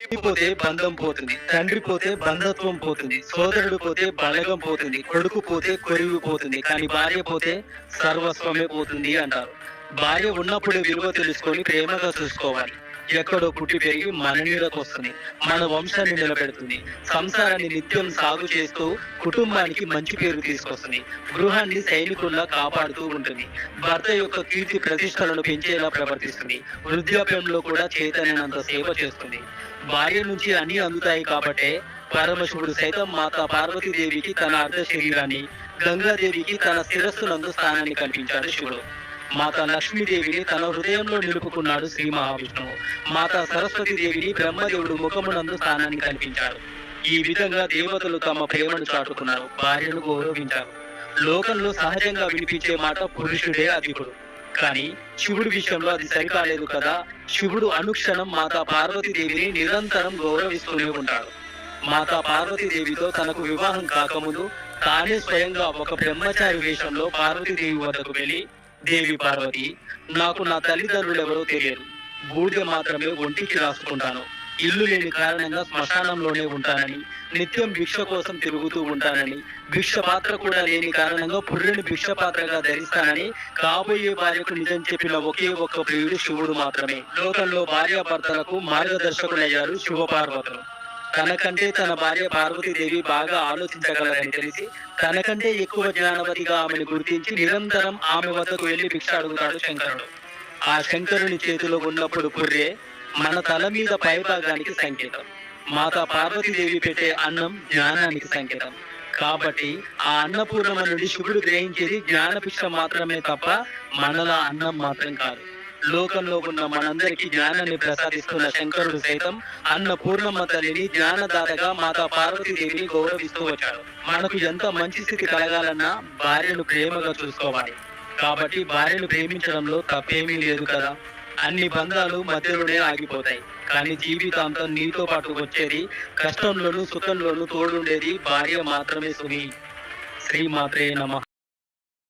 పోతే బంధం పోతుంది తండ్రి పోతే బంధత్వం పోతుంది సోదరుడు పోతే బలగం పోతుంది కొడుకు పోతే కొరివి పోతుంది కానీ భార్య పోతే సర్వస్వమే పోతుంది అంటారు. భార్య ఉన్నప్పుడే విలువ తెలుసుకొని ప్రేమగా చూసుకోవాలి. ఎక్కడో పుట్టి పెరిగి మన నీడకు వస్తుంది. మన వంశాన్ని నిలబెడుతుంది. సంసారాన్ని నిత్యం సాగు చేస్తూ కుటుంబానికి మంచి పేరు తీసుకొస్తుంది. గృహాన్ని సైనికుల్లా కాపాడుతూ ఉంటుంది. భర్త యొక్క కీర్తి ప్రతిష్టలను పెంచేలా ప్రవర్తిస్తుంది. వృద్ధాప్యంలో కూడా చైతన్యనంత సేవ చేస్తుంది. భార్య నుంచి అన్ని అందుతాయి కాబట్టే పరమశివుడు సైతం మాతా పార్వతీదేవికి తన అర్ధ శరీరాన్ని గంగాదేవికి తన శిరస్సునందు స్థానాన్ని కల్పించాడు శివుడు. మాత లక్ష్మీదేవిని తన హృదయంలో నిలుపుకున్నాడు శ్రీ మహావిష్ణువు. మాత సరస్వతి దేవిని బ్రహ్మదేవుడు ముఖమునందు స్థానాన్ని కల్పించాడు. ఈ విధంగా దేవతలు తమ ప్రేమను చాటుకున్నారు భార్యను గౌరవించారు. లోకంలో సహజంగా వినిపించే మాట పురుషుడే అధికుడు. కానీ శివుడి విషయంలో అది సరికాలేదు కదా శివుడు అనుక్షణం మాతా పార్వతీదేవిని నిరంతరం గౌరవిస్తూనే ఉంటాడు. మాతా పార్వతీదేవితో తనకు వివాహం కాకముందు తానే స్వయంగా ఒక బ్రహ్మచారి వేషంలో పార్వతీదేవి వద్దకు వెళ్ళి దేవి పార్వతి నాకు నా తల్లిదండ్రులు ఎవరో తెలియదు. బూడిద మాత్రమే ఒంటికి రాసుకుంటాను. ఇల్లు లేని కారణంగా శ్మశానంలోనే ఉంటానని నిత్యం భిక్ష కోసం తిరుగుతూ ఉంటానని భిక్ష పాత్ర కూడా లేని కారణంగా పుర్రెని భిక్ష పాత్రగా ధరిస్తానని కాబోయే భార్యకు నిజం చెప్పిన ఒకే ఒక్క ప్రియుడు శివుడు మాత్రమే. లోకంలో భార్యాభర్తలకు మార్గదర్శకులయ్యారు శివపార్వతులు. తనకంటే తన భార్య పార్వతీదేవి బాగా ఆలోచించగలరని తెలిసి తనకంటే ఎక్కువ జ్ఞానవతిగా ఆమెను గుర్తించి నిరంతరం ఆమె వద్దకు వెళ్ళి భిక్ష అడుగుతాడు శంకరుడు. ఆ శంకరుని చేతిలో ఉన్నప్పుడు పుర్రె మన తల మీద పైభాగానికి సంకేతం. మాతా పార్వతీదేవి పెట్టే అన్నం జ్ఞానానికి సంకేతం. కాబట్టి ఆ అన్నపూర్ణమ నుండి శుభుడు గ్రహించేది జ్ఞానభిక్ష మాత్రమే తప్ప మనల అన్నం మాత్రం కాదు. లోకంలో ఉన్న మనందరికీ జ్ఞానాన్ని ప్రసాదిస్తున్న శంకరుడు సైతం అన్న పూర్ణమ్మ తల్లిని జ్ఞానదాతగా మాతా పార్వతీదేవిని గౌరవిస్తూ వచ్చాడు. మనకు ఎంత మంచి స్థితి కలగాలన్నా భార్యను ప్రేమగా చూసుకోవాలి. కాబట్టి భార్యను ప్రేమించడంలో తప్పేమీ లేదు కదా. అన్ని బంధాలు మధ్యలోనే ఆగిపోతాయి. కానీ జీవితాంతం నీతో పాటు వచ్చేది కష్టంలోనూ సుఖంలోనూ తోడుండేది భార్య మాత్రమే సుమి. శ్రీ మాత్రే నమ.